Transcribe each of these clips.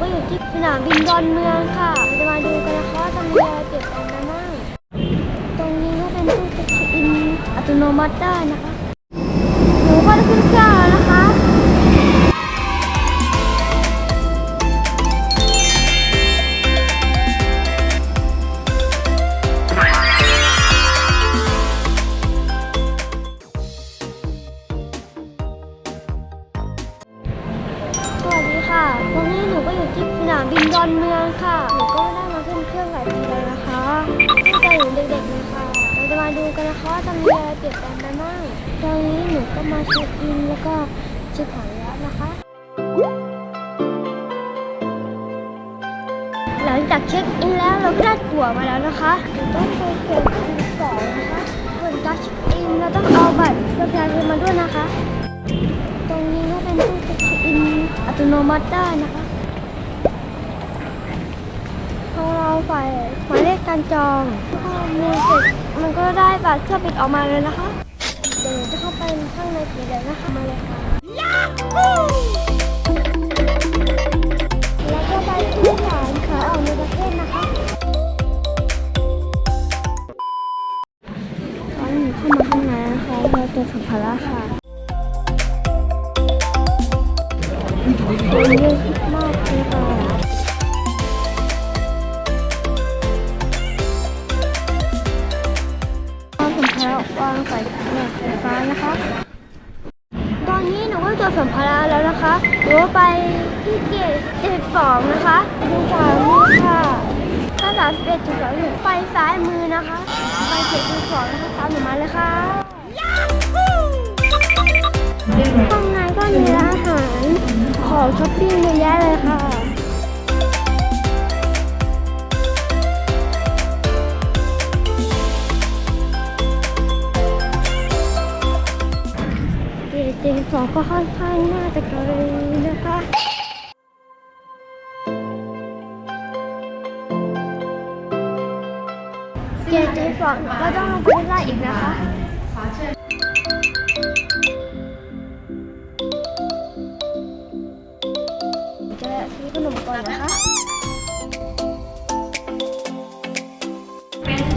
ก็อยู่ที่สนามบินดอนเมืองค่ะเราจะมาดูกันนะคะว่าจะมีอะไรเปลี่ยนแปลงไปบ้างตรงนี้ก็เป็นตู้เช็คอินอัตโนมัติได้นะคะหนูก็จะขึ้นเครื่องแล้วนะคะ บินดอนเมืองค่ะ หนูก็ได้มาขึ้นเครื่องหลายปีแล้วนะคะตั้งแต่หนูเด็กๆเลยค่ะ เราจะมาดูกันนะคะว่าจะมีอะไรเปลี่ยนแปลงไปบ้างตอนนี้หนูก็มาเช็คอินแล้วก็เช็คของแล้วนะคะ หลังจากเช็คอินแล้วเราก็ได้ตั๋วมาแล้วนะคะเราต้องไปเก็บที่สองนะคะส่วนการเช็คอินเราต้องเอาบัตรประชาชนมาด้วยนะคะ ตรงนี้ก็เป็นตู้เช็คอินอัตโนมัติได้นะคะ พอเราใส่หมายเลขการจองพอมีเสร็จมันก็ได้บัตรเครื่องบินออกมาเลยนะคะ เดี๋ยวหนูจะเข้าไปข้างในปีเลยนะคะมาเลยค่ะแล้วก็ไปที่ฐานขาออกในประเทศนะคะตอนนี้เข้ามาข้างในนะคะเราเจอสัมภาระค่ะ วางใส่แม่ไฟฟ้านะคะ ตอนนี้หนูก็เจอสัมภาระแล้วนะคะหนูก็ไปที่เกตเจ็ดสองนะคะดูขวามือค่ะถ้าสามสิบเอ็ดจุดสองหนึ่งไปซ้ายมือนะคะ ไปเจ็ดจุดสองนะคะตามหนูมาเลยค่ะข้างในก็มีร้านอาหารของช้อปปิ้งเยอะแยะเลยค่ะ จริงสองก็ค่อนข้างน่าจะไกลนะคะเกจริงสองก็ต้องลงไปไล่อีกนะคะจะซื้อขนมก่อนนะคะ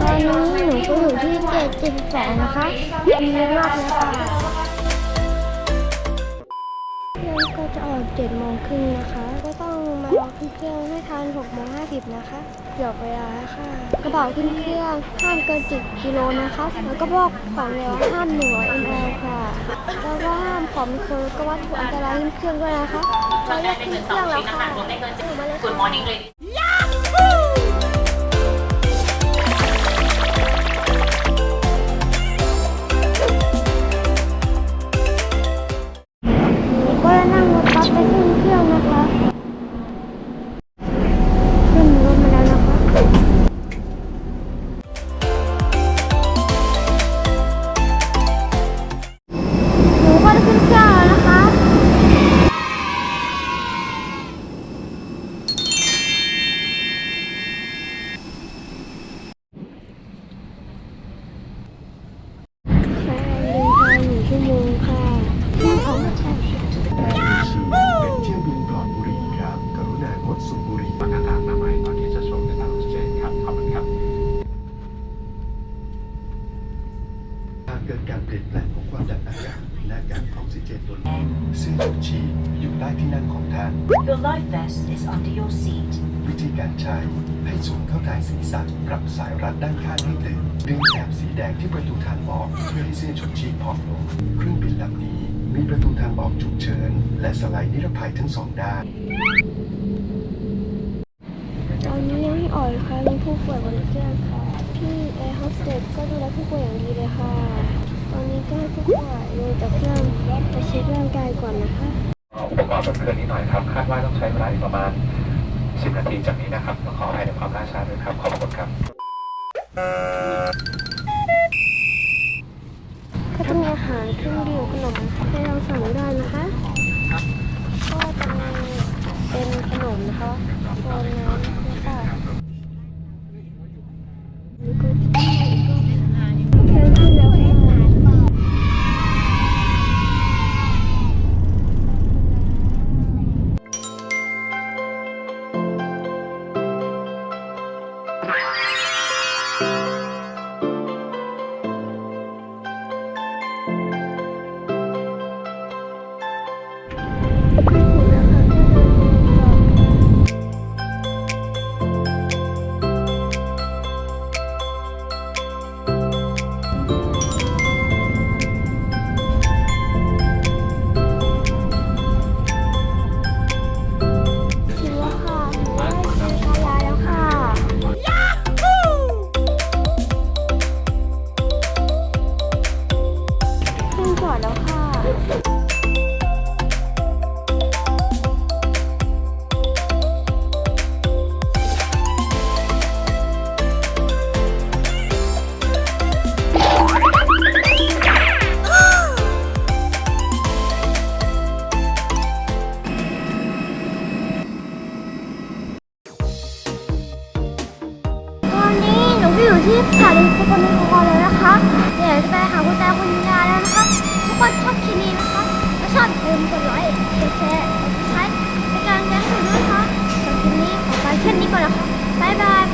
ตอนนี้หนูก็อยู่ที่เกตจิบสองนะคะมีเยอะมากเลยค่ะ จะออกเจ็ดโมงครึ่งนะคะ ก็ต้องมารอขึ้นเครื่องให้ทันหกโมงห้าสิบนะคะเกือบเวลาค่ะ กระเป๋าขึ้นเครื่องห้ามเกินสิบกิโลนะคะ แล้วก็บอกของเหลวห้ามหนึ่งร้อยมลค่ะแล้วก็ห้ามของมีคนก็วัตถุอันตรายขึ้นเครื่องด้วยนะคะเราเรียกขึ้นเครื่องแล้วค่ะหนูมาเลยค่ะ Good morning, ladies. ชูชีพอยู่ใต้ที่นั่งของท่าน Your life vest is under your seat. วิธีการใช้ให้สวมเข้าท้ายศีรษะปรับสายรัดด้านข้างให้ตึงดึงแถบสีแดงที่ประตูทางออกเพื่อให้เสื้อชูชีพพองลงเครื่องบินลำนี้มีประตูทางออกฉุกเฉิน และสไลด์นิรภัยทั้งสองด้านตอนนี้ยังไม่อ่อนค่ะมีผู้ป่วยบนเครื่องค่ะ พี่แอร์โฮสเตสก็ดูแลผู้ป่วยอย่างดีเลยค่ะ ลงจากเครื่องไปเช็คร่างกายก่อนนะคะอุปกรณ์บนเครื่องนี้หน่อยครับ คาดว่าต้องใช้เวลาอีกประมาณ 10 นาทีจากนี้นะครับต้องขออภัยในความล่าช้าด้วยครับ ขอบคุณครับก็จะมีอาหารเครื่องดื่มขนมให้เราสั่งได้ Thank you ที่สถานีคุปนิโกเลยนะคะ เดี๋ยวจะไปหาคุณตาคุณยายแล้วนะคะทุกคนชอบคลินี้นะคะถ้าชอบเติมกดไลค์กชร์กดซับสไครในการแจ้งเตือนนะคะสำหรับคลิปนี้ขอไปแค่นี้ก่อนนะคะบ๊ายบาย